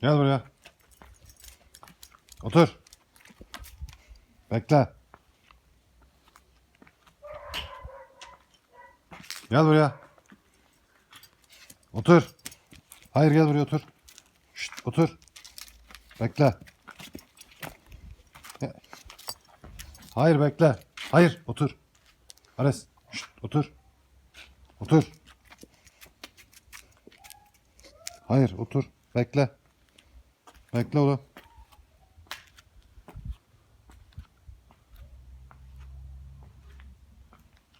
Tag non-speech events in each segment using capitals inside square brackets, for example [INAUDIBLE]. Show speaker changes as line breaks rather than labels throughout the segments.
Gel buraya. Otur. Bekle. Gel buraya. Otur. Hayır gel buraya otur. Şşt, otur. Bekle. Hayır bekle. Hayır otur. Ares. Şşt, otur. Otur. Hayır otur. Bekle. Bekle oğlum.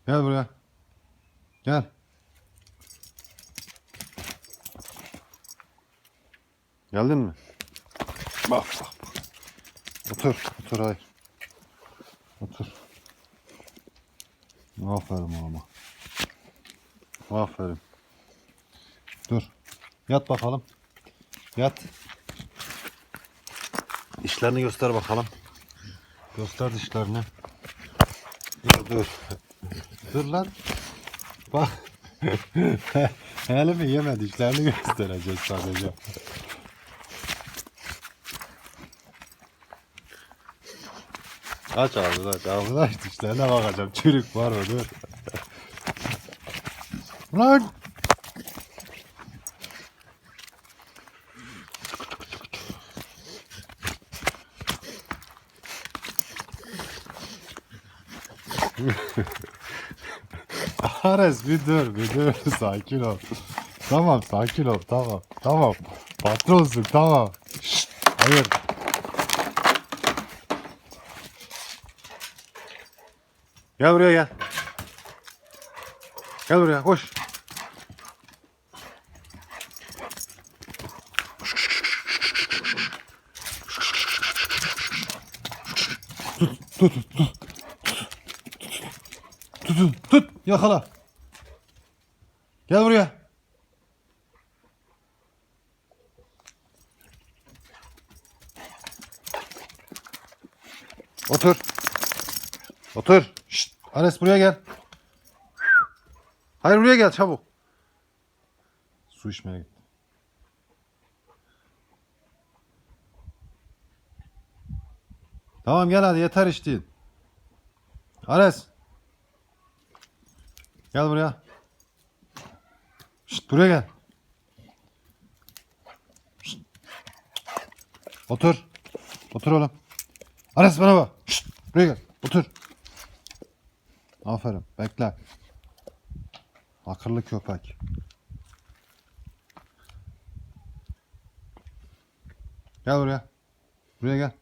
Gel buraya. Gel. Geldin mi? Bak bak. Otur. Otur hayır. Otur. Aferin oğluma. Aferin. Dur. Yat bakalım. Yat. Dişlerini göster bakalım. Göster dişlerini. Dur dur. Dur lan. Bak. [LAUGHS] Elimi yeme dişlerini göstereceğiz sadece. Aç ağzını aç ağzını aç dişlerine bakacağım. Çürük var mı dur. Lan. Ares bir dur bir dur [LAUGHS] sakin ol. Tamam sakin ol tamam tamam. Patronsun tamam. Şşt, hayır. Gel buraya gel. Gel buraya koş. Tut tut tut. Tut tut yakala. Gel buraya. Otur. Otur. Şşt. Ares buraya gel. Hayır buraya gel çabuk. Su içmeye git. Tamam gel hadi yeter içtiğin. Ares. Gel buraya. Şşt buraya gel. Şşt. Otur. Otur oğlum. Ares bana bak. Şşt buraya gel. Otur. Aferin. Bekle. Akıllı köpek. Gel buraya. Buraya gel.